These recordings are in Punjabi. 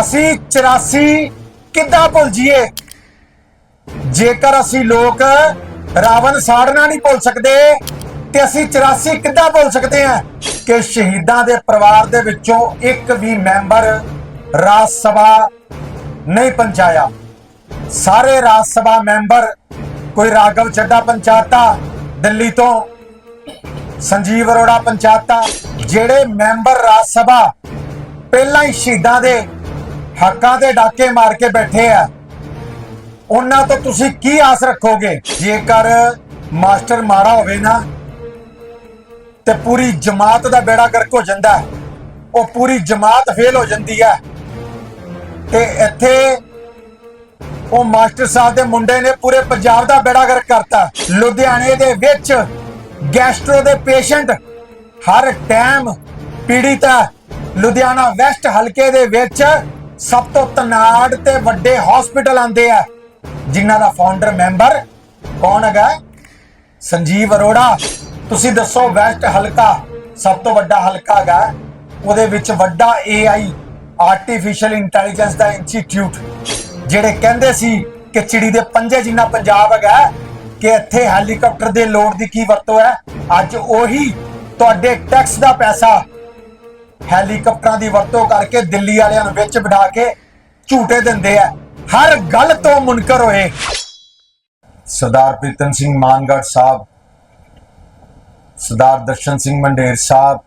ਅਸੀਂ 84 ਕਿੱਦਾਂ ਭੁੱਲ ਜੀਏ ਜੇਕਰ ਅਸੀਂ ਲੋਕ ਰਾਵਣ ਸਾੜਨਾ ਨਹੀਂ ਭੁੱਲ ਸਕਦੇ, ਤੇ ਅਸੀਂ 84 ਕਿੱਦਾਂ ਭੁੱਲ ਸਕਦੇ ਹਾਂ? ਕਿ ਸ਼ਹੀਦਾਂ ਦੇ ਪਰਿਵਾਰ ਦੇ ਵਿੱਚੋਂ ਇੱਕ ਵੀ ਮੈਂਬਰ ਰਾਜ ਸਭਾ ਨਹੀਂ ਪਹੁੰਚਾਇਆ ਸਾਰੇ ਰਾਜ ਸਭਾ ਮੈਂਬਰ ਕੋਈ ਰਾਘਵ ਚੱਡਾ ਪੰਚਾਇਤਾ, ਦਿੱਲੀ ਤੋਂ ਸੰਜੀਵ ਅਰੋੜਾ ਪੰਚਾਇਤਾਂ, ਜਿਹੜੇ ਮੈਂਬਰ ਰਾਜ ਸਭਾ ਪਹਿਲਾਂ ਹੀ ਸ਼ਹੀਦਾਂ ਦੇ ਹੱਕਾਂ ਦੇ ਡਾਕੇ ਮਾਰ ਕੇ ਬੈਠੇ ਆ। ਉਹਨਾਂ ਤੋਂ ਤੁਸੀਂ ਕੀ ਆਸ ਰੱਖੋਗੇ? ਜੇਕਰ ਮਾਸਟਰ ਮਾੜਾ ਹੋਵੇ ਨਾ, ਤੇ ਪੂਰੀ ਜਮਾਤ ਦਾ ਬੇੜਾ ਗਰਕ ਹੋ ਜਾਂਦਾ ਉਹ ਪੂਰੀ ਜਮਾਤ ਫੇਲ ਹੋ ਜਾਂਦੀ ਹੈ। ਤੇ ਇੱਥੇ ਉਹ ਮਾਸਟਰ ਸਾਹਿਬ ਦੇ ਮੁੰਡੇ ਨੇ ਪੂਰੇ ਪੰਜਾਬ ਦਾ ਬੇੜਾ ਗਰਕ ਕਰਤਾ। ਲੁਧਿਆਣੇ ਦੇ ਵਿੱਚ ਗੈਸਟਰੋ ਦੇ ਪੇਸ਼ੈਂਟ ਹਰ ਟਾਈਮ ਪੀੜਿਤ ਹੈ। ਲੁਧਿਆਣਾ ਵੈਸਟ ਹਲਕੇ ਦੇ ਵਿੱਚ ਸਭ ਤੋਂ ਤਨਾੜ ਤੇ ਵੱਡੇ ਹਸਪੀਟਲ ਆਂਦੇ ਆ। ਜਿਨ੍ਹਾਂ ਦਾ ਫਾਊਂਡਰ ਮੈਂਬਰ ਕੌਣ ਹੈਗਾ? ਸੰਜੀਵ ਅਰੋੜਾ। ਤੁਸੀਂ ਦੱਸੋ ਵੈਸਟ ਹਲਕਾ ਸਭ ਤੋਂ ਵੱਡਾ ਹਲਕਾ ਹੈਗਾ। ਉਹਦੇ ਵਿੱਚ ਵੱਡਾ AI ਆਰਟੀਫੀਸ਼ੀਅਲ ਇੰਟੈਲੀਜੈਂਸ ਦਾ ਇੰਸਟੀਚਿਊਟ ਜਿਹੜੇ ਕਹਿੰਦੇ ਸੀ ਕਿ ਚਿੜੀ ਦੇ ਪੰਜੇ ਜਿੰਨਾ ਪੰਜਾਬ ਹੈਗਾ, ਕਿ ਇੱਥੇ ਹੈਲੀਕਾਪਟਰ ਦੇ ਲੋਡ ਦੀ ਕੀ ਵਰਤੋਂ ਹੈ। ਅੱਜ ਉਹੀ ਤੁਹਾਡੇ ਟੈਕਸ ਦਾ ਪੈਸਾ ਹੈਲੀਕਾਪਟਰਾਂ ਦੀ ਵਰਤੋਂ ਕਰਕੇ ਦਿੱਲੀ ਵਾਲਿਆਂ ਨੂੰ ਵਿੱਚ ਬਿਠਾ ਕੇ ਝੂਟੇ ਦਿੰਦੇ ਆ। ਹਰ ਗੱਲ ਤੋਂ ਮੁਨਕਰ ਹੋਏ। ਸਰਦਾਰ ਪ੍ਰੀਤਮ ਸਿੰਘ ਮਾਨਗੜ ਸਾਹਿਬ, ਸਰਦਾਰ ਦਰਸ਼ਨ ਸਿੰਘ ਮੰਡੇਰ ਸਾਹਿਬ,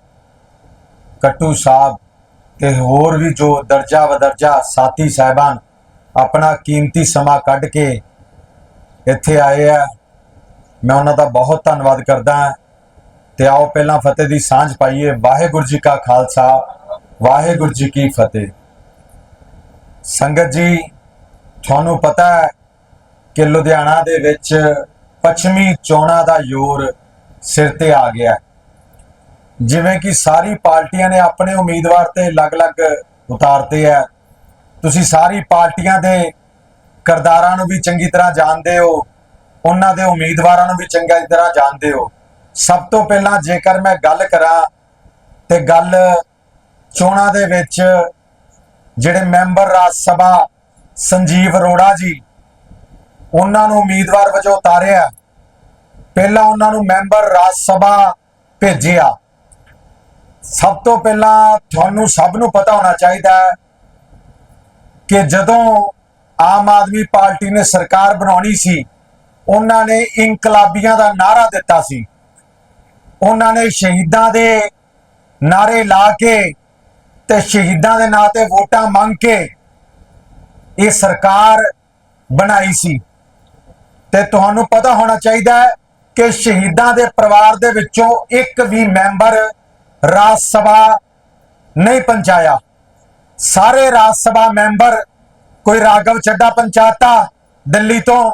ਕੱਟੂ ਸਾਹਿਬ ਤੇ ਹੋਰ ਵੀ ਜੋ ਦਰਜਾ ਵਦਰਜਾ ਸਾਥੀ ਸਾਹਿਬਾਨ ਆਪਣਾ ਕੀਮਤੀ ਸਮਾਂ ਕੱਢ ਕੇ ਇੱਥੇ ਆਏ ਆ। ਮੈਂ ਉਹਨਾਂ ਦਾ ਬਹੁਤ ਧੰਨਵਾਦ ਕਰਦਾ ਹਾਂ। ਤੇ ਆਓ ਪਹਿਲਾਂ ਫਤਿਹ ਦੀ ਸਾਂਝ ਪਾਈਏ। ਵਾਹਿਗੁਰੂ ਜੀ ਕਾ ਖਾਲਸਾ, ਵਾਹਿਗੁਰੂ ਜੀ ਕੀ ਫਤਿਹ। ਸੰਗਤ ਜੀ, ਤੁਹਾਨੂੰ ਪਤਾ ਹੈ ਕਿ ਲੁਧਿਆਣਾ ਦੇ ਵਿੱਚ ਪੱਛਮੀ ਚੋਣਾਂ ਦਾ ਯੋਰ ਸਿਰ ਤੇ ਆ ਗਿਆ ਜਿਵੇਂ ਕਿ ਸਾਰੀ ਪਾਰਟੀਆਂ ਨੇ ਆਪਣੇ ਉਮੀਦਵਾਰ ਤੇ ਅਲੱਗ-ਅਲੱਗ ਉਤਾਰਤੇ ਹੈ। ਤੁਸੀਂ ਸਾਰੀ ਪਾਰਟੀਆਂ ਦੇ ਕਰਦਾਰਾਂ ਨੂੰ ਵੀ ਚੰਗੀ ਤਰ੍ਹਾਂ ਜਾਣਦੇ ਹੋ, ਉਹਨਾਂ ਦੇ ਉਮੀਦਵਾਰਾਂ ਨੂੰ ਵੀ ਚੰਗੀ ਤਰ੍ਹਾਂ ਜਾਣਦੇ ਹੋ। ਸਭ ਤੋਂ ਪਹਿਲਾਂ ਜੇਕਰ ਮੈਂ ਗੱਲ ਕਰਾਂ ਤੇ ਗੱਲ ਚੋਣਾਂ ਦੇ ਵਿੱਚ ਜਿਹੜੇ ਮੈਂਬਰ ਰਾਜ ਸਭਾ ਸੰਜੀਵ ਅਰੋੜਾ ਜੀ, ਉਹਨਾਂ ਨੂੰ ਉਮੀਦਵਾਰ ਵਜੋਂ ਉਤਾਰਿਆ। ਪਹਿਲਾਂ ਉਹਨਾਂ ਨੂੰ ਮੈਂਬਰ ਰਾਜ ਸਭਾ ਭੇਜਿਆ। ਸਭ ਤੋਂ ਪਹਿਲਾਂ ਤੁਹਾਨੂੰ ਸਭ ਨੂੰ ਪਤਾ ਹੋਣਾ ਚਾਹੀਦਾ ਹੈ ਕਿ ਜਦੋਂ ਆਮ ਆਦਮੀ ਪਾਰਟੀ ਨੇ ਸਰਕਾਰ ਬਣਾਉਣੀ ਸੀ, ਉਹਨਾਂ ਨੇ ਇਨਕਲਾਬੀਆਂ ਦਾ ਨਾਰਾ ਦਿੱਤਾ ਸੀ। ਉਹਨਾਂ ਨੇ ਸ਼ਹੀਦਾਂ ਦੇ ਨਾਰੇ ਲਾ ਕੇ ਤੇ ਸ਼ਹੀਦਾਂ ਦੇ ਨਾਂ ਤੇ ਵੋਟਾਂ ਮੰਗ ਕੇ ਇਹ ਸਰਕਾਰ ਬਣਾਈ ਸੀ। ਤੇ ਤੁਹਾਨੂੰ ਪਤਾ ਹੋਣਾ ਚਾਹੀਦਾ ਹੈ ਕਿ ਸ਼ਹੀਦਾਂ ਦੇ ਪਰਿਵਾਰ ਦੇ ਵਿੱਚੋਂ ਇੱਕ ਵੀ ਮੈਂਬਰ ਰਾਜ ਸਭਾ ਨਹੀਂ ਪਹੁੰਚਾਇਆ ਸਾਰੇ ਰਾਜ ਸਭਾ ਮੈਂਬਰ, ਕੋਈ ਰਾਘਵ ਚੱਡਾ ਪੰਚਾਇਤਾ, ਦਿੱਲੀ ਤੋਂ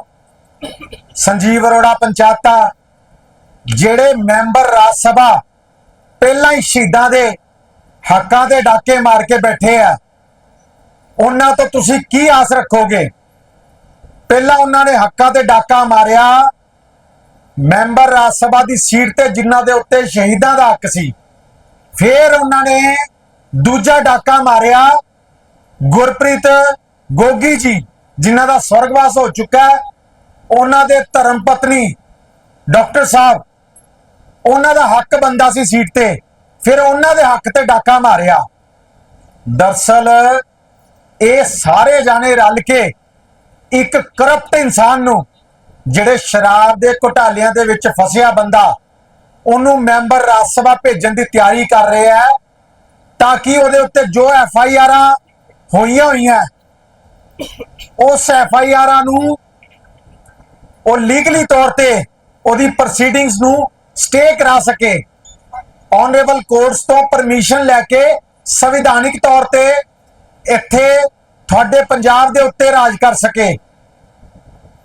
ਸੰਜੀਵ ਅਰੋੜਾ ਪੰਚਾਇਤਾ ਜਿਹੜੇ ਮੈਂਬਰ ਰਾਜ ਸਭਾ ਪਹਿਲਾਂ ਹੀ ਸ਼ਹੀਦਾਂ ਦੇ ਹੱਕਾਂ ਦੇ ਡਾਕੇ ਮਾਰ ਕੇ ਬੈਠੇ ਆ, ਉਹਨਾਂ ਤੋਂ ਤੁਸੀਂ ਕੀ ਆਸ ਰੱਖੋਗੇ? ਪਹਿਲਾਂ ਉਹਨਾਂ ਨੇ ਹੱਕਾਂ ਤੇ ਡਾਕਾ ਮਾਰਿਆ, ਮੈਂਬਰ ਰਾਜ ਸਭਾ ਦੀ ਸੀਟ ਤੇ ਜਿਨ੍ਹਾਂ ਦੇ ਉੱਤੇ ਸ਼ਹੀਦਾਂ ਦਾ ਹੱਕ ਸੀ, ਫਿਰ ਉਹਨਾਂ ਨੇ ਦੂਜਾ ਡਾਕਾ ਮਾਰਿਆ, ਗੁਰਪ੍ਰੀਤ ਗੋਗੀ ਜੀ, ਜਿਨ੍ਹਾਂ ਦਾ ਸਵਰਗਵਾਸ ਹੋ ਚੁੱਕਾ ਹੈ, ਉਹਨਾਂ ਦੇ ਧਰਮ ਪਤਨੀ ਡਾਕਟਰ ਸਾਹਿਬ ਉਹਨਾਂ ਦਾ ਹੱਕ ਬੰਦਾ ਸੀ ਸੀਟ ਤੇ। ਫਿਰ ਉਹਨਾਂ ਦੇ ਹੱਕ ਤੇ ਡਾਕਾ ਮਾਰਿਆ। ਦਰਸਲ ਇਹ ਸਾਰੇ ਜਾਣੇ ਰਲ ਕੇ ਇੱਕ ਕਰਪਟ ਇਨਸਾਨ ਨੂੰ, ਜਿਹੜੇ ਸ਼ਰਾਬ ਦੇ ਘੁਟਾਲਿਆਂ ਦੇ ਵਿੱਚ ਫਸਿਆ ਬੰਦਾ, ਉਹਨੂੰ ਮੈਂਬਰ ਰਾਜ ਸਭਾ ਭੇਜਣ ਦੀ ਤਿਆਰੀ ਕਰ ਰਿਹਾ ਹੈ ਤਾਂ ਕਿ ਉਹਦੇ ਉੱਤੇ ਜੋ ਐਫ ਆਈ ਆਰਾਂ ਹੋਈਆਂ ਹੋਈਆਂ, ਉਸ ਐਫ ਆਈ ਆਰਾਂ ਨੂੰ ਉਹ ਲੀਗਲੀ ਤੌਰ ਤੇ ਉਹਦੀ ਪ੍ਰੋਸੀਡਿੰਗਸ ਨੂੰ ਸਟੇ ਕਰਾ ਸਕੇ। ਆਨਰੇਬਲ ਕੋਰਟਸ ਤੋਂ ਪਰਮਿਸ਼ਨ ਲੈ ਕੇ ਸੰਵਿਧਾਨਿਕ ਤੌਰ ਤੇ ਇੱਥੇ ਤੁਹਾਡੇ ਪੰਜਾਬ ਦੇ ਉੱਤੇ ਰਾਜ ਕਰ ਸਕੇ।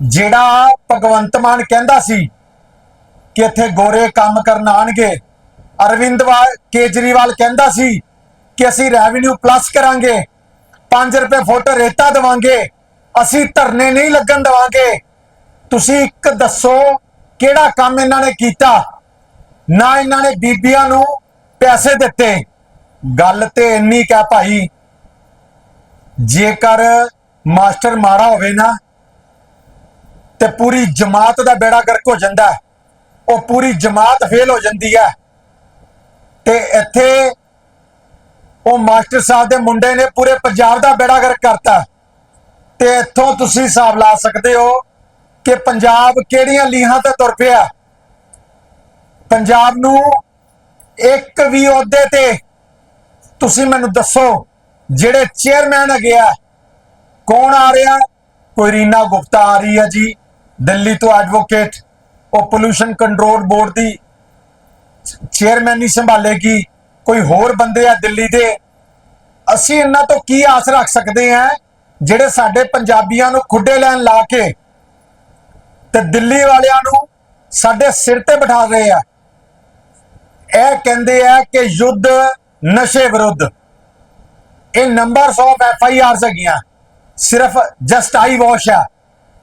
ਜਿਹੜਾ ਭਗਵੰਤ ਮਾਨ ਕਹਿੰਦਾ ਸੀ ਕਿ ਇੱਥੇ ਗੋਰੇ ਕੰਮ ਕਰਨ ਆਣਗੇ ਅਰਵਿੰਦ ਵਾ- ਕੇਜਰੀਵਾਲ ਕਹਿੰਦਾ ਸੀ ਕਿ ਅਸੀਂ ਰੈਵਨਿਊ ਪਲੱਸ ਕਰਾਂਗੇ। 5 ਰੁਪਏ ਫੁੱਟ ਰੇਤਾ ਦੇਵਾਂਗੇ। ਅਸੀਂ ਧਰਨੇ ਨਹੀਂ ਲੱਗਣ ਦੇਵਾਂਗੇ। ਤੁਸੀਂ ਇੱਕ ਦੱਸੋ ਕਿਹੜਾ ਕੰਮ ਇਹਨਾਂ ਨੇ ਕੀਤਾ? ਨਾ ਇਹਨਾਂ ਨੇ ਬੀਬੀਆਂ ਨੂੰ ਪੈਸੇ ਦਿੱਤੇ। ਗੱਲ ਤੇ ਇੰਨੀ ਕਹਿ ਭਾਈ, ਜੇਕਰ ਮਾਸਟਰ ਮਾੜਾ ਹੋਵੇ ਨਾ, ਤੇ ਪੂਰੀ ਜਮਾਤ ਦਾ ਬੇੜਾ ਗਰਕ ਹੋ ਜਾਂਦਾ ਉਹ ਪੂਰੀ ਜਮਾਤ ਫੇਲ ਹੋ ਜਾਂਦੀ ਹੈ। ਤੇ ਇੱਥੇ ਉਹ ਮਾਸਟਰ ਸਾਹਿਬ ਦੇ ਮੁੰਡੇ ਨੇ ਪੂਰੇ ਪੰਜਾਬ ਦਾ ਬੇੜਾ ਗਰਕ ਕਰਤਾ ਤੇ ਇੱਥੋਂ ਤੁਸੀਂ ਹਿਸਾਬ ਲਾ ਸਕਦੇ ਹੋ ਕਿ ਪੰਜਾਬ ਕਿਹੜੀਆਂ ਲੀਹਾਂ ਤੇ ਤੁਰ ਪਿਆ ਪੰਜਾਬ ਨੂੰ ਇੱਕ ਵੀ ਅਹੁਦੇ ਤੇ ਤੁਸੀਂ ਮੈਨੂੰ ਦੱਸੋ ਜਿਹੜੇ ਚੇਅਰਮੈਨ ਹੈਗੇ ਆ, ਕੌਣ ਆ ਰਿਹਾ ਕੋਈ ਰੀਨਾ ਗੁਪਤਾ ਆ ਰਹੀ ਹੈ ਜੀ, ਦਿੱਲੀ ਤੋਂ ਐਡਵੋਕੇਟ ਉਹ ਪੋਲੂਸ਼ਨ ਕੰਟਰੋਲ ਬੋਰਡ ਦੀ ਚੇਅਰਮੈਨ ਨਹੀਂ ਸੰਭਾਲੇਗੀ, ਕੋਈ ਹੋਰ ਬੰਦੇ ਆ ਦਿੱਲੀ ਦੇ? ਅਸੀਂ ਇਹਨਾਂ ਤੋਂ ਕੀ ਆਸ ਰੱਖ ਸਕਦੇ ਹਾਂ ਜਿਹੜੇ ਸਾਡੇ ਪੰਜਾਬੀਆਂ ਨੂੰ ਖੁੱਡੇ ਲੈਣ ਲਾ ਕੇ ਤੇ ਦਿੱਲੀ ਵਾਲਿਆਂ ਨੂੰ ਸਾਡੇ ਸਿਰ ਤੇ ਬਿਠਾ ਰਹੇ ਆ? ਇਹ ਕਹਿੰਦੇ ਆ ਕਿ ਯੁੱਧ ਨਸ਼ੇ ਵਿਰੁੱਧ। ਇਹ numbers of F I Rs ਹੈਗੀਆਂ। ਸਿਰਫ ਜਸਟ ਆਈ ਵਾਸ਼ ਆ।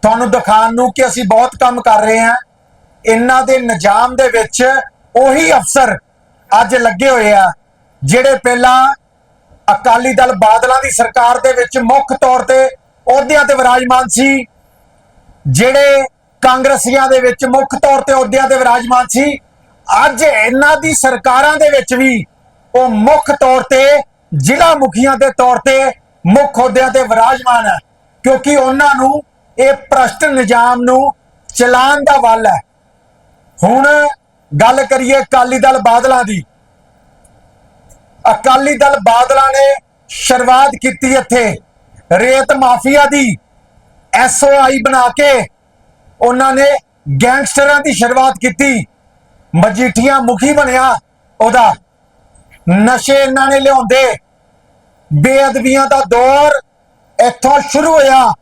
ਤੁਹਾਨੂੰ ਦਿਖਾਉਣ ਨੂੰ ਕਿ ਅਸੀਂ ਬਹੁਤ ਕੰਮ ਕਰ ਰਹੇ ਹਾਂ। ਇਹਨਾਂ ਦੇ ਨਿਜ਼ਾਮ ਦੇ ਵਿੱਚ ਉਹੀ ਅਫਸਰ ਅੱਜ ਲੱਗੇ ਹੋਏ ਆ, ਜਿਹੜੇ ਪਹਿਲਾਂ ਅਕਾਲੀ ਦਲ ਬਾਦਲਾਂ ਦੀ ਸਰਕਾਰ ਦੇ ਵਿੱਚ ਮੁੱਖ ਤੌਰ ਤੇ ਅਹੁਦਿਆਂ ਤੇ ਵਿਰਾਜਮਾਨ ਸੀ, ਜਿਹੜੇ ਕਾਂਗਰਸੀਆਂ ਦੇ ਵਿੱਚ ਮੁੱਖ ਤੌਰ ਤੇ ਅਹੁਦਿਆਂ ਤੇ ਵਿਰਾਜਮਾਨ ਸੀ ਅੱਜ ਇਹਨਾਂ ਦੀ ਸਰਕਾਰਾਂ ਦੇ ਵਿੱਚ ਵੀ ਉਹ ਮੁੱਖ ਤੌਰ ਤੇ ਜ਼ਿਲ੍ਹਾ ਮੁਖੀਆਂ ਦੇ ਤੌਰ ਤੇ ਮੁੱਖ ਅਹੁਦਿਆਂ ਤੇ ਵਿਰਾਜਮਾਨ ਹੈ, ਕਿਉਂਕਿ ਉਹਨਾਂ ਨੂੰ ਇਹ ਭ੍ਰਸ਼ਟ ਨਿਜ਼ਾਮ ਨੂੰ ਚਲਾਉਣ ਦਾ ਵੱਲ ਹੈ। ਹੁਣ ਗੱਲ ਕਰੀਏ ਅਕਾਲੀ ਦਲ ਬਾਦਲਾਂ ਦੀ। ਅਕਾਲੀ ਦਲ ਬਾਦਲਾਂ ਨੇ ਸ਼ੁਰੂਆਤ ਕੀਤੀ ਇੱਥੇ ਰੇਤ ਮਾਫੀਆ ਦੀ ਐਸਓਆਈ ਬਣਾ ਕੇ। ਉਹਨਾਂ ਨੇ ਗੈਂਗਸਟਰਾਂ ਦੀ ਸ਼ੁਰੂਆਤ ਕੀਤੀ। ਮਜੀਠੀਆ ਮੁਖੀ ਬਣਿਆ। ਉਹਦਾ ਨਸ਼ੇ ਇਹਨਾਂ ਨੇ ਲਿਆਉਂਦੇ। ਬੇਅਦਬੀਆਂ ਦਾ ਦੌਰ ਇੱਥੋਂ ਸ਼ੁਰੂ ਹੋਇਆ।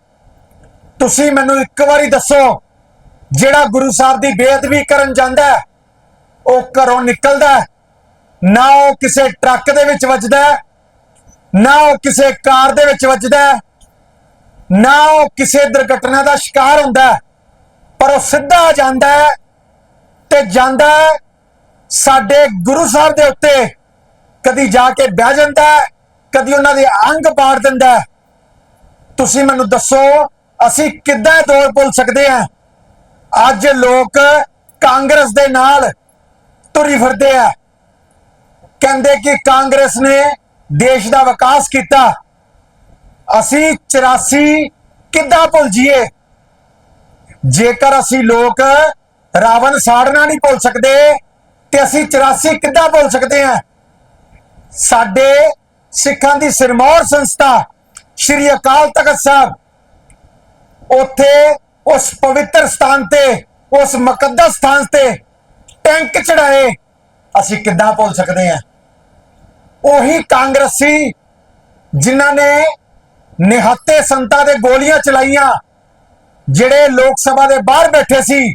ਤੁਸੀਂ ਮੈਨੂੰ ਇੱਕ ਵਾਰੀ ਦੱਸੋ, ਜਿਹੜਾ ਗੁਰੂ ਸਾਹਿਬ ਦੀ ਬੇਅਦਬੀ ਕਰਨ ਜਾਂਦਾ ਉਹ ਘਰੋਂ ਨਿਕਲਦਾ ਨਾ ਉਹ ਕਿਸੇ ਟਰੱਕ ਦੇ ਵਿੱਚ ਵੱਜਦਾ ਨਾ ਉਹ ਕਿਸੇ ਕਾਰ ਦੇ ਵਿੱਚ ਵੱਜਦਾ ਨਾ ਉਹ ਕਿਸੇ ਦੁਰਘਟਨਾ ਦਾ ਸ਼ਿਕਾਰ ਹੁੰਦਾ ਪਰ ਉਹ ਸਿੱਧਾ ਜਾਂਦਾ ਤੇ ਜਾਂਦਾ ਸਾਡੇ ਗੁਰੂ ਸਾਹਿਬ ਦੇ ਉੱਤੇ ਕਦੀ ਜਾ ਕੇ ਬਹਿ ਜਾਂਦਾ ਕਦੀ ਉਹਨਾਂ ਦੇ ਅੰਗ ਪਾੜ ਦਿੰਦਾ ਤੁਸੀਂ ਮੈਨੂੰ ਦੱਸੋ, ਅਸੀਂ ਕਿੱਦਾਂ ਦੌਰ ਭੁੱਲ ਸਕਦੇ ਹਾਂ? ਅੱਜ ਲੋਕ ਕਾਂਗਰਸ ਦੇ ਨਾਲ ਤੁਰੀ ਫਿਰਦੇ ਆ। ਕਹਿੰਦੇ ਕਿ ਕਾਂਗਰਸ ਨੇ ਦੇਸ਼ ਦਾ ਵਿਕਾਸ ਕੀਤਾ। ਅਸੀਂ 84 ਕਿੱਦਾਂ ਭੁੱਲ ਜੀਏ ਜੇਕਰ ਅਸੀਂ ਲੋਕ ਰਾਵਣ ਸਾੜਨਾ ਨਹੀਂ ਭੁੱਲ ਸਕਦੇ ਤੇ ਅਸੀਂ 84 ਕਿੱਦਾਂ ਭੁੱਲ ਸਕਦੇ ਹਾਂ? ਸਾਡੇ ਸਿੱਖਾਂ ਦੀ ਸਿਰਮੌਰ ਸੰਸਥਾ ਸ਼੍ਰੀ ਅਕਾਲ ਤਖਤ ਸਾਹਿਬ ਉੱਥੇ ਉਸ ਪਵਿੱਤਰ ਸਥਾਨ ਤੇ, ਉਸ ਮੁਕੱਦਸ ਸਥਾਨ ਤੇ ਟੈਂਕ ਚੜਾਏ ਅਸੀਂ ਕਿੱਦਾਂ ਭੁੱਲ ਸਕਦੇ ਹਾਂ? ਉਹੀ ਕਾਂਗਰਸੀ ਜਿਨ੍ਹਾਂ ਨੇ ਨਿਹੱਤੇ ਸੰਤਾਂ ਦੇ ਗੋਲੀਆਂ ਚਲਾਈਆਂ, ਜਿਹੜੇ ਲੋਕ ਸਭਾ ਦੇ ਬਾਹਰ ਬੈਠੇ ਸੀ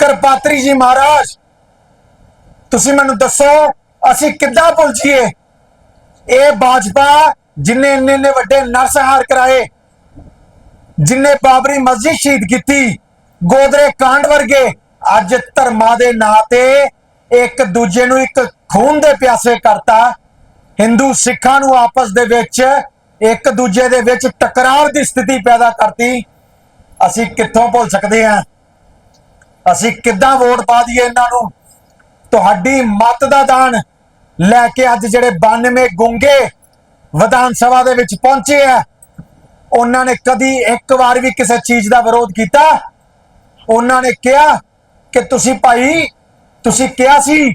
ਕਰਪਾਤਰੀ ਜੀ ਮਹਾਰਾਜ। ਤੁਸੀਂ ਮੈਨੂੰ ਦੱਸੋ, ਅਸੀਂ ਕਿੱਦਾਂ ਭੁੱਲ ਜੀਏ ਇਹ ਬਾਜਪਾ ਜਿਨੇ ਇੰਨੇ ਇੰਨੇ ਵੱਡੇ ਨਰਸਹਾਰ ਕਰਾਏ, ਜਿਨੇ ਬਾਬਰੀ ਮਸਜਿਦ ਸ਼ਹੀਦ ਕੀਤੀ, ਗੋਦਰੇ ਕਾਂਡ ਵਰਗੇ, ਅੱਜ ਧਰਮਾਂ ਦੇ ਨਾਂ ਤੇ ਇੱਕ ਦੂਜੇ ਨੂੰ ਇੱਕ ਖੂਨ ਦੇ ਪਿਆਸੇ ਕਰਤਾ। ਹਿੰਦੂ ਸਿੱਖਾਂ ਨੂੰ ਆਪਸ ਦੇ ਵਿੱਚ, ਇੱਕ ਦੂਜੇ ਦੇ ਵਿੱਚ ਟਕਰਾਰ ਦੀ ਸਥਿਤੀ ਪੈਦਾ ਕਰਤੀ। ਅਸੀਂ ਕਿੱਥੋਂ ਭੁੱਲ ਸਕਦੇ ਹਾਂ? ਅਸੀਂ ਕਿੱਦਾਂ ਵੋਟ ਪਾ ਦਈਏ ਇਹਨਾਂ ਨੂੰ? ਤੁਹਾਡੀ ਮਤ ਦਾ ਦਾਨ ਲੈ ਕੇ ਅੱਜ ਜਿਹੜੇ 92 ਗੁੰਗੇ ਵਿਧਾਨ ਸਭਾ ਦੇ ਵਿੱਚ ਪਹੁੰਚੇ ਆ, ਉਹਨਾਂ ਨੇ ਕਦੀ ਇੱਕ ਵਾਰ ਵੀ ਕਿਸੇ ਚੀਜ਼ ਦਾ ਵਿਰੋਧ ਕੀਤਾ? ਉਹਨਾਂ ਨੇ ਕਿਹਾ ਕਿ ਤੁਸੀਂ ਭਾਈ, ਤੁਸੀਂ ਕਿਹਾ ਸੀ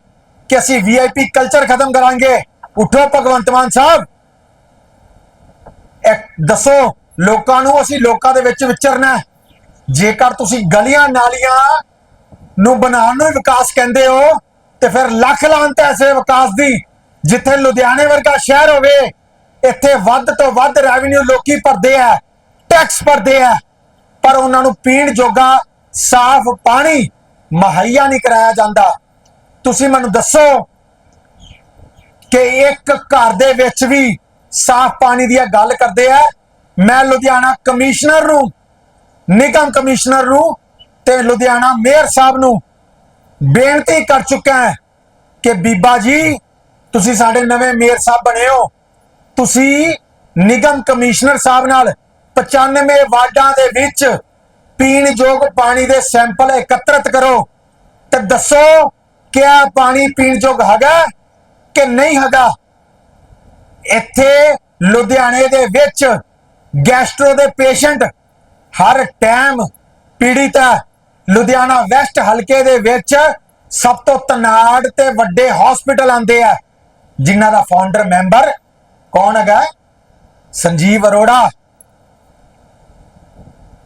ਕਿ ਅਸੀਂ ਵੀਆਈਪੀ ਕਲਚਰ ਖਤਮ ਕਰਾਂਗੇ। ਉਠੋ ਭਗਵੰਤ ਮਾਨ ਸਾਹਿਬ। ਇਹ ਦੱਸੋ, ਲੋਕਾਂ ਨੂੰ ਅਸੀਂ ਲੋਕਾਂ ਦੇ ਵਿੱਚ ਵਿਚਰਨਾ ਜੇਕਰ ਤੁਸੀਂ ਗਲੀਆਂ ਨਾਲੀਆਂ ਨੂੰ ਬਣਾਉਣ ਨੂੰ ਵਿਕਾਸ ਕਹਿੰਦੇ ਹੋ, ਤੇ ਫਿਰ ਲੱਖ ਲਾਂਤ ਐਸੇ ਵਿਕਾਸ ਦੀ ਜਿੱਥੇ ਲੁਧਿਆਣੇ ਵਰਗਾ ਸ਼ਹਿਰ ਹੋਵੇ, ਇੱਥੇ ਵੱਧ ਤੋਂ ਵੱਧ ਰੈਵਨਿਊ ਲੋਕੀ ਭਰਦੇ ਆ ਟੈਕਸ ਭਰਦੇ ਆ, ਪਰ ਉਹਨਾਂ ਨੂੰ ਪੀਣ ਜੋਗਾ ਸਾਫ਼ ਪਾਣੀ ਮੁਹੱਈਆ ਨਹੀਂ ਕਰਾਇਆ ਜਾਂਦਾ। ਤੁਸੀਂ ਮੈਨੂੰ ਦੱਸੋ ਕਿ ਇੱਕ ਘਰ ਦੇ ਵਿੱਚ ਵੀ ਸਾਫ਼ ਪਾਣੀ ਦੀ ਗੱਲ ਕਰਦੇ ਆ, ਮੈਂ ਲੁਧਿਆਣਾ ਕਮਿਸ਼ਨਰ ਨੂੰ, ਨਿਗਮ ਕਮਿਸ਼ਨਰ ਨੂੰ ਤੇ ਲੁਧਿਆਣਾ ਮੇਅਰ ਸਾਹਿਬ ਨੂੰ ਬੇਨਤੀ ਕਰ ਚੁੱਕਾ ਹੈ ਕਿ ਬੀਬਾ ਜੀ, ਤੁਸੀਂ ਸਾਡੇ ਨਵੇਂ ਮੇਅਰ ਸਾਹਿਬ ਬਣੇ ਹੋ। ਤੁਸੀਂ ਨਿਗਮ ਕਮਿਸ਼ਨਰ ਸਾਹਿਬ ਨਾਲ 95 ਵਾਰਡਾਂ ਦੇ ਵਿੱਚ ਪੀਣ ਯੋਗ ਪਾਣੀ ਦੇ ਸੈਂਪਲ ਇਕੱਤਰਿਤ ਕਰੋ। ਤੇ ਦੱਸੋ, ਕਿਆ ਪਾਣੀ ਪੀਣ ਯੋਗ ਹੈਗਾ ਕਿ ਨਹੀਂ ਹੈਗਾ? ਇੱਥੇ ਲੁਧਿਆਣੇ ਦੇ ਵਿੱਚ ਗੈਸਟ੍ਰੋ ਦੇ ਪੇਸ਼ੈਂਟ ਹਰ ਟਾਈਮ ਪੀੜਿਤ ਹੈ। ਲੁਧਿਆਣਾ ਵੈਸਟ ਹਲਕੇ ਦੇ ਵਿੱਚ ਸਭ ਤੋਂ ਤਨਾੜ ਤੇ ਵੱਡੇ ਹਸਪੀਟਲ ਆਂਦੇ ਆ। ਜਿਨ੍ਹਾਂ ਦਾ ਫਾਊਂਡਰ ਮੈਂਬਰ ਕੌਣ ਹੈਗਾ? ਸੰਜੀਵ ਅਰੋੜਾ।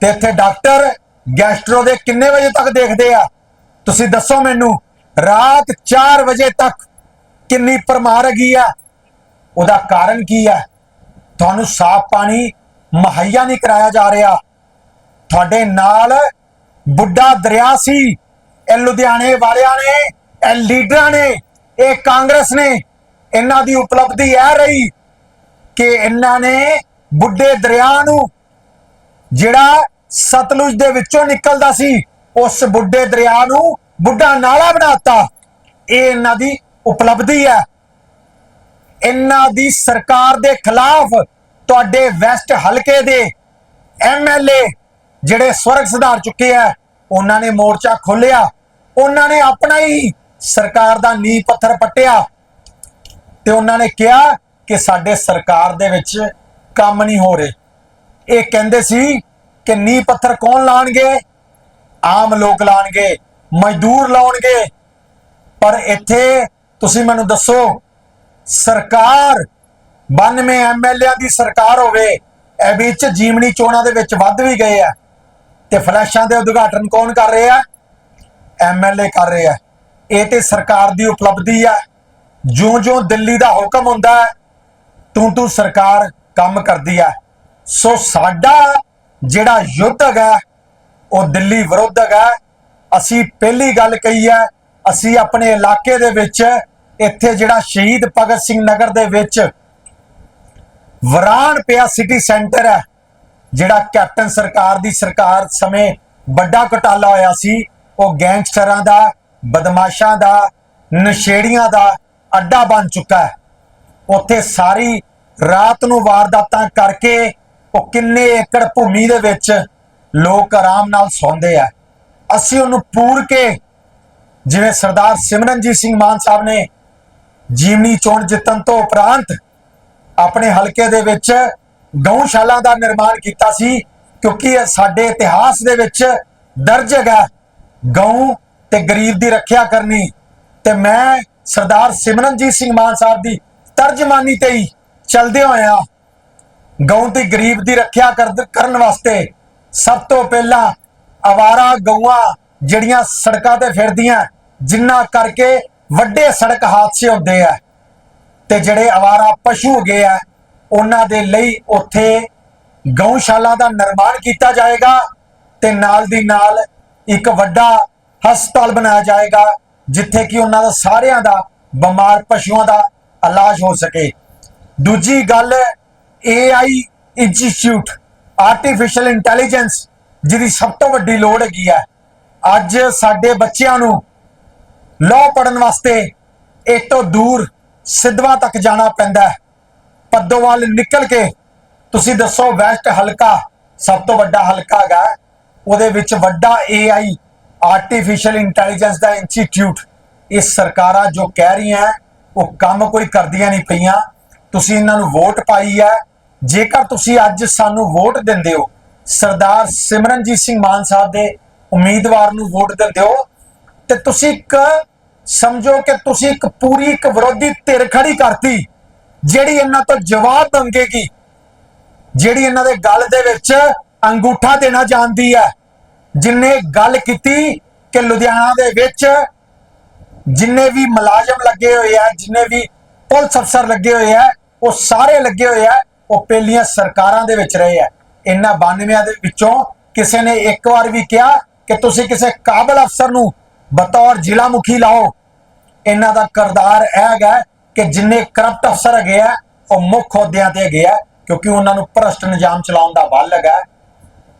ਤੇ ਇੱਥੇ ਡਾਕਟਰ ਗੈਸਟ੍ਰੋ ਦੇ ਕਿੰਨੇ ਵਜੇ ਤੱਕ ਦੇਖਦੇ ਆ? ਤੁਸੀਂ ਦੱਸੋ ਮੈਨੂੰ, ਰਾਤ 4 ਵਜੇ ਤੱਕ ਕਿੰਨੀ ਪਰਮਾਰ ਹੈਗੀ ਆ? ਉਹਦਾ ਕਾਰਨ ਕੀ ਹੈ ਤੁਹਾਨੂੰ ਸਾਫ਼ ਪਾਣੀ ਮੁਹੱਈਆ ਨਹੀਂ ਕਰਾਇਆ ਜਾ ਰਿਹਾ। ਤੁਹਾਡੇ ਨਾਲ ਬੁੱਢਾ ਦਰਿਆ ਸੀ। ਇਹ ਲੁਧਿਆਣੇ ਵਾਲਿਆਂ ਨੇ, ਇਹ ਲੀਡਰਾਂ ਨੇ, ਇਹ ਕਾਂਗਰਸ ਨੇ, ਇਹਨਾਂ ਦੀ ਉਪਲਬਧੀ ਇਹ ਰਹੀ ਕਿ ਇਹਨਾਂ ਨੇ ਬੁੱਢੇ ਦਰਿਆ ਨੂੰ ਜਿਹੜਾ ਸਤਲੁਜ ਦੇ ਵਿੱਚੋਂ ਨਿਕਲਦਾ ਸੀ, ਉਸ ਬੁੱਢੇ ਦਰਿਆ ਨੂੰ ਬੁੱਢਾ ਨਾਲਾ ਬਣਾਤਾ ਇਹ ਇਹਨਾਂ ਦੀ ਉਪਲਬਧੀ ਹੈ। ਇਹਨਾਂ ਦੀ ਸਰਕਾਰ ਦੇ ਖਿਲਾਫ ਤੁਹਾਡੇ ਵੈਸਟ ਹਲਕੇ ਦੇ ਐਮਐਲਏ ਜਿਹੜੇ ਸਵਰਗ ਸੁਧਾਰ ਚੁੱਕੇ ਆ, ਉਹਨਾਂ ਨੇ ਮੋਰਚਾ ਖੋਲਿਆ ਉਹਨਾਂ ਨੇ ਆਪਣਾ ਹੀ ਸਰਕਾਰ ਦਾ ਨੀਂਹ ਪੱਥਰ ਪੱਟਿਆ। ਤੇ ਉਹਨਾਂ ਨੇ ਕਿਹਾ ਕਿ ਸਾਡੇ ਸਰਕਾਰ ਦੇ ਵਿੱਚ ਕੰਮ ਨਹੀਂ ਹੋ ਰਹੇ। ਇਹ ਕਹਿੰਦੇ ਸੀ ਕਿ ਨੀਂਹ ਪੱਥਰ ਕੌਣ ਲਾਣਗੇ ਆਮ ਲੋਕ ਲਾਣਗੇ ਮਜ਼ਦੂਰ ਲਾਉਣਗੇ। ਪਰ ਇੱਥੇ ਤੁਸੀਂ ਮੈਨੂੰ ਦੱਸੋ, ਸਰਕਾਰ 92 ਐਮਐਲਏਆਂ ਦੀ ਸਰਕਾਰ ਹੋਵੇ, ਇਹ ਵਿੱਚ ਜੀਵਨੀ ਚੋਣਾਂ ਦੇ ਵਿੱਚ ਵੱਧ ਵੀ ਗਏ ਆ। ਤੇ ਫਲੈਸ਼ਾਂ ਦੇ ਉਦਘਾਟਨ ਕੌਣ ਕਰ ਰਹੇ ਆ ਐਮਐਲਏ ਕਰ ਰਹੇ ਆ ਇਹ ਤੇ ਸਰਕਾਰ ਦੀ ਉਪਲਬਧੀ ਆ ਜਿਉਂ-ਜਿਉਂ ਦਿੱਲੀ ਦਾ ਹੁਕਮ ਹੁੰਦਾ ਹੈ ਤੂੰ ਤੂੰ ਸਰਕਾਰ ਕੰਮ ਕਰਦੀ ਆ ਸੋ ਸਾਡਾ ਜਿਹੜਾ ਯੁੱਧ ਹੈਗਾ ਉਹ ਦਿੱਲੀ ਵਿਰੁੱਧ ਹੈਗਾ ਅਸੀਂ ਪਹਿਲੀ ਗੱਲ ਕਹੀ ਹੈ, ਅਸੀਂ ਆਪਣੇ ਇਲਾਕੇ ਦੇ ਵਿੱਚ, ਇੱਥੇ ਜਿਹੜਾ ਸ਼ਹੀਦ ਭਗਤ ਸਿੰਘ ਨਗਰ ਦੇ ਵਿੱਚ, ਵਰਾਨ ਪਿਆ ਸਿਟੀ ਸੈਂਟਰ ਹੈ। ਜਿਹੜਾ ਕੈਪਟਨ ਸਰਕਾਰ ਦੀ ਸਰਕਾਰ ਸਮੇਂ ਵੱਡਾ ਘਟਾਲਾ ਹੋਇਆ ਸੀ, ਉਹ ਗੈਂਗਸਟਰਾਂ ਦਾ, ਬਦਮਾਸ਼ਾਂ ਦਾ, ਨਸ਼ੇੜੀਆਂ ਦਾ ਅੱਡਾ ਬਣ ਚੁੱਕਾ ਹੈ। ਉੱਥੇ ਸਾਰੀ ਰਾਤ ਨੂੰ ਵਾਰਦਾਤਾਂ ਕਰਕੇ ਉਹ ਕਿੰਨੇ ਏਕੜ ਭੂਮੀ ਦੇ ਵਿੱਚ ਲੋਕ ਆਰਾਮ ਨਾਲ ਸੌਂਦੇ ਆ। ਅਸੀਂ ਉਹਨੂੰ ਪੂਰ ਕੇ ਜਿਵੇਂ ਸਰਦਾਰ ਸਿਮਰਨਜੀਤ ਸਿੰਘ ਮਾਨ ਸਾਹਿਬ ਨੇ ਜੀਵਨੀ ਚੋਣ ਜਿੱਤਣ ਤੋਂ ਉਪਰੰਤ ਆਪਣੇ ਹਲਕੇ ਦੇ ਵਿੱਚ ਗਊਸ਼ਾਲਾ ਦਾ ਨਿਰਮਾਣ ਕੀਤਾ ਸੀ, ਕਿਉਂਕਿ ਇਹ ਸਾਡੇ ਇਤਿਹਾਸ ਦੇ ਵਿੱਚ ਦਰਜ ਹੈਗਾ, ਗਊ ਤੇ ਗਰੀਬ ਦੀ ਰੱਖਿਆ ਕਰਨੀ। ਤੇ ਮੈਂ ਸਰਦਾਰ ਸਿਮਰਨਜੀਤ ਸਿੰਘ ਮਾਨ ਸਾਹਿਬ ਦੀ ਤਰਜਮਾਨੀ ਤੇ ਹੀ ਚਲਦੇ ਹੋਇਆ ਗਊ ਤੇ ਗਰੀਬ ਦੀ ਰੱਖਿਆ ਕਰ- ਕਰਨ ਵਾਸਤੇ ਸਭ ਤੋਂ ਪਹਿਲਾਂ ਆਵਾਰਾ ਗਊਆਂ ਜਿਹੜੀਆਂ ਸੜਕਾਂ ਤੇ ਫਿਰਦੀਆਂ, ਜਿੰਨਾ ਕਰਕੇ ਵੱਡੇ ਸੜਕ ਹਾਦਸੇ ਹੁੰਦੇ ਆ। ਤੇ ਜਿਹੜੇ ਆਵਾਰਾ ਪਸ਼ੂ ਹੈਗੇ ਆ ਉਹਨਾਂ ਦੇ ਲਈ ਉੱਥੇ ਗਊਸ਼ਾਲਾ ਦਾ ਨਿਰਮਾਣ ਕੀਤਾ ਜਾਏਗਾ ਤੇ ਨਾਲ ਦੀ ਨਾਲ ਇੱਕ ਵੱਡਾ ਹਸਪਤਾਲ ਬਣਾਇਆ ਜਾਏਗਾ, ਜਿੱਥੇ ਕਿ ਉਹਨਾਂ ਦਾ ਸਾਰਿਆਂ ਦਾ ਬਿਮਾਰ ਪਸ਼ੂਆਂ ਦਾ ਇਲਾਜ ਹੋ ਸਕੇ। ਦੂਜੀ ਗੱਲ AI ਇੰਸਟੀਚਿਊਟ ਆਰਟੀਫੀਸ਼ੀਅਲ ਇੰਟੈਲੀਜੈਂਸ ਜਿਹਦੀ ਸਭ ਤੋਂ ਵੱਡੀ ਲੋੜ ਹੈਗੀ ਹੈ ਅੱਜ ਸਾਡੇ ਬੱਚਿਆਂ ਨੂੰ ਲਾਅ ਪੜਨ ਵਾਸਤੇ ਇਹ ਤੋਂ ਦੂਰ ਸਿੱਧਵਾਂ ਤੱਕ ਜਾਣਾ ਪੈਂਦਾ ਹੈ। ਪੱਦੋਵਾਲ ਨਿਕਲ ਕੇ ਤੁਸੀਂ ਦੱਸੋ ਵੈਸਟ ਹਲਕਾ ਸਭ ਤੋਂ ਵੱਡਾ ਹਲਕਾ ਹੈਗਾ। ਉਹਦੇ ਵਿੱਚ ਵੱਡਾ AI ਆਰਟੀਫੀਸ਼ੀਅਲ ਇੰਟੈਲੀਜੈਂਸ ਦਾ ਇੰਸਟੀਚਿਊਟ ਇਹ ਸਰਕਾਰਾਂ ਜੋ ਕਹਿ ਰਹੀਆਂ, ਉਹ ਕੰਮ ਕੋਈ ਕਰਦੀਆਂ ਨਹੀਂ ਪਈਆਂ। ਤੁਸੀਂ ਇਹਨਾਂ ਨੂੰ ਵੋਟ ਪਾਈ ਹੈ। ਜੇਕਰ ਤੁਸੀਂ ਅੱਜ ਸਾਨੂੰ ਵੋਟ ਦਿੰਦੇ ਹੋ, ਸਰਦਾਰ ਸਿਮਰਨਜੀਤ ਸਿੰਘ ਮਾਨ ਸਾਹਿਬ ਦੇ ਉਮੀਦਵਾਰ ਨੂੰ ਵੋਟ ਦਿੰਦੇ ਹੋ, ਤੇ ਤੁਸੀਂ ਇੱਕ ਸਮਝੋ ਕਿ ਤੁਸੀਂ ਇੱਕ ਪੂਰੀ ਇੱਕ ਵਿਰੋਧੀ ਧਿਰ ਖੜੀ ਕਰਤੀ। ਜਿਹੜੀ ਇਹਨਾਂ ਤੋਂ ਜਵਾਬ ਮੰਗੇਗੀ, ਜਿਹੜੀ ਇਹਨਾਂ ਦੇ ਗੱਲ ਦੇ ਵਿੱਚ ਅੰਗੂਠਾ ਦੇਣਾ ਜਾਣਦੀ ਹੈ। ਜਿਨੇ ਗੱਲ ਕੀਤੀ ਕਿ ਲੁਧਿਆਣਾ ਦੇ ਵਿੱਚ ਜਿੰਨੇ ਵੀ ਮੁਲਾਜ਼ਮ ਲੱਗੇ ਹੋਏ ਆ, ਜਿੰਨੇ ਵੀ ਪੁਲਿਸ ਅਫਸਰ ਲੱਗੇ ਹੋਏ ਆ, ਉਹ ਸਾਰੇ ਲੱਗੇ ਹੋਏ ਆ, ਉਹ ਪਹਿਲੀਆਂ ਸਰਕਾਰਾਂ ਦੇ ਵਿੱਚ ਰਹੇ ਆ। ਇਹਨਾਂ 92 ਦੇ ਵਿੱਚੋਂ ਕਿਸੇ ਨੇ ਇੱਕ ਵਾਰ ਵੀ ਕਿਹਾ ਕਿ ਤੁਸੀਂ ਕਿਸੇ ਕਾਬਲ ਅਫਸਰ ਨੂੰ ਬਤੌਰ ਜ਼ਿਲ੍ਹਾ ਮੁਖੀ ਲਾਓ। ਇਹਨਾਂ ਦਾ ਕਰਦਾਰ ਇਹ ਹੈਗਾ ਕਿ ਜਿੰਨੇ ਕਰਪਟ ਅਫਸਰ ਹੈਗੇ ਆ, ਉਹ ਮੁੱਖ ਅਹੁਦਿਆਂ ਤੇ ਹੈਗੇ ਆ, ਕਿਉਂਕਿ ਉਹਨਾਂ ਨੂੰ ਭ੍ਰਸ਼ਟ ਨਿਜ਼ਾਮ ਚਲਾਉਣ ਦਾ ਬਲ ਹੈਗਾ।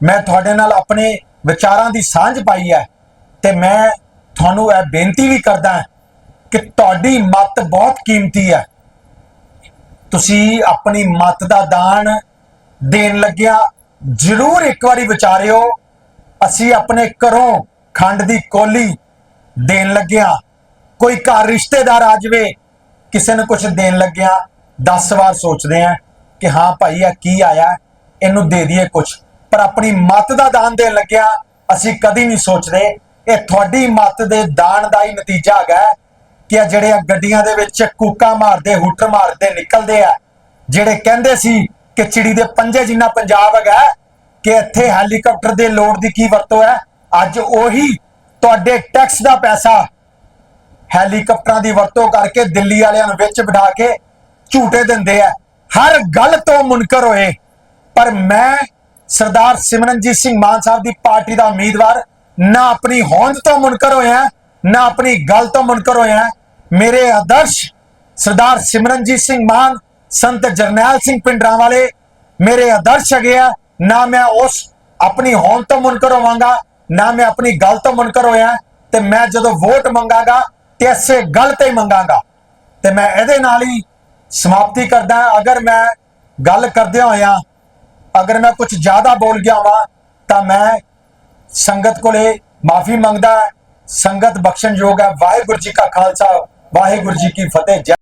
ਮੈਂ ਤੁਹਾਡੇ ਨਾਲ ਆਪਣੇ ਵਿਚਾਰਾਂ ਦੀ ਸਾਂਝ ਪਾਈ ਹੈ ਤੇ ਮੈਂ ਤੁਹਾਨੂੰ ਇਹ ਬੇਨਤੀ ਵੀ ਕਰਦਾ ਕਿ ਤੁਹਾਡੀ ਮਤ ਬਹੁਤ ਕੀਮਤੀ ਹੈ। ਤੁਸੀਂ ਆਪਣੀ ਮਤ ਦਾ ਦਾਨ ਦੇਣ ਲੱਗਿਆ ਜ਼ਰੂਰ ਇੱਕ ਵਾਰੀ ਵਿਚਾਰਿਓ। ਅਸੀਂ ਆਪਣੇ ਘਰੋਂ ਖੰਡ ਦੀ ਕੋਲੀ ਦੇਣ ਲੱਗਿਆ, ਕੋਈ ਘਰ ਰਿਸ਼ਤੇਦਾਰ ਆ ਜਾਵੇ ਕਿਸੇ ਨੂੰ ਕੁਝ ਦੇਣ ਲੱਗਿਆ 10 ਵਾਰ ਸੋਚਦੇ ਆ ਕਿ ਹਾਂ ਭਾਈ ਇਹ ਕੀ ਆਇਆ, ਇਹਨੂੰ ਦੇ ਦਈਏ ਕੁਝ ਪਰ ਆਪਣੀ ਮਤ ਦਾ ਦਾਨ ਦੇਣ ਲੱਗਿਆ ਅਸੀਂ ਕਦੀ ਨਹੀਂ ਸੋਚਦੇ, ਇਹ ਤੁਹਾਡੀ ਮਤ ਦੇ ਦਾਨ ਦਾ ਹੀ ਨਤੀਜਾ ਹੈਗਾ ਕਿ ਇਹ ਜਿਹੜੇ ਆ ਗੱਡੀਆਂ ਦੇ ਵਿੱਚ ਕੂਕਾ ਮਾਰਦੇ, ਹੂਟਰ ਮਾਰਦੇ ਨਿਕਲਦੇ ਆ, ਜਿਹੜੇ ਕਹਿੰਦੇ ਸੀ ਕਿ ਚਿੜੀ ਦੇ ਪੰਜੇ ਜਿੰਨਾ ਪੰਜਾਬ ਹੈਗਾ ਕਿ ਇੱਥੇ ਹੈਲੀਕਾਪਟਰ ਦੇ ਲੋਡ ਦੀ ਕੀ ਵਰਤੋਂ ਹੈ, ਅੱਜ ਉਹੀ ਤੁਹਾਡੇ ਟੈਕਸ ਦਾ ਪੈਸਾ ਹੈਲੀਕਾਪਟਰਾਂ ਦੀ ਵਰਤੋਂ ਕਰਕੇ ਦਿੱਲੀ ਵਾਲਿਆਂ ਨੂੰ ਵਿੱਚ ਬਿਠਾ ਕੇ ਝੂਟੇ ਦਿੰਦੇ ਆ। ਹਰ ਗੱਲ ਤੋਂ ਮੁਨਕਰ ਹੋਏ। ਪਰ ਮੈਂ ਸਰਦਾਰ ਸਿਮਰਨਜੀਤ ਸਿੰਘ ਮਾਨ ਸਾਹਿਬ ਦੀ ਪਾਰਟੀ ਦਾ ਉਮੀਦਵਾਰ ਨਾ ਆਪਣੀ ਹੋਂਦ ਤੋਂ ਮੁਨਕਰ ਹੋਇਆ, ਨਾ ਆਪਣੀ ਗੱਲ ਤੋਂ ਮੁਨਕਰ ਹੋਇਆ। ਮੇਰੇ ਆਦਰਸ਼ ਸਰਦਾਰ ਸਿਮਰਨਜੀਤ ਸਿੰਘ ਮਾਨ, ਸੰਤ ਜਰਨੈਲ ਸਿੰਘ ਪਿੰਡਰਾਂ ਵਾਲੇ ਮੇਰੇ ਆਦਰਸ਼ ਹੈਗੇ ਆ। ਨਾ ਮੈਂ ਉਸ ਆਪਣੀ ਹੋਂਦ ਤੋਂ ਮੁਨਕਰ ਹੋਵਾਂਗਾ, ਨਾ ਮੈਂ ਆਪਣੀ ਗੱਲ ਤੋਂ ਮੁਨਕਰ ਹੋਇਆ ਤੇ ਮੈਂ ਜਦੋਂ ਵੋਟ ਮੰਗਾਗਾ ਤੇ ਇਸੇ ਗੱਲ ਤੇ ਮੰਗਾਗਾ। ਤੇ ਮੈਂ ਇਹਦੇ ਨਾਲ ਹੀ ਸਮਾਪਤੀ ਕਰਦਾ ਅਗਰ ਮੈਂ ਗੱਲ ਕਰਦਿਆਂ ਹੋਇਆ, ਅਗਰ ਮੈਂ ਕੁਝ ਜ਼ਿਆਦਾ ਬੋਲ ਗਿਆ ਹਾਂ ਤਾਂ ਮੈਂ ਸੰਗਤ ਕੋਲੇ ਮਾਫੀ ਮੰਗਦਾ। ਸੰਗਤ ਬਖਸ਼ਣਯੋਗ ਹੈ। ਵਾਹਿਗੁਰੂ ਜੀ ਕਾ ਖਾਲਸਾ, ਵਾਹਿਗੁਰੂ ਜੀ ਕੀ ਫਤਿਹ। ਜੈ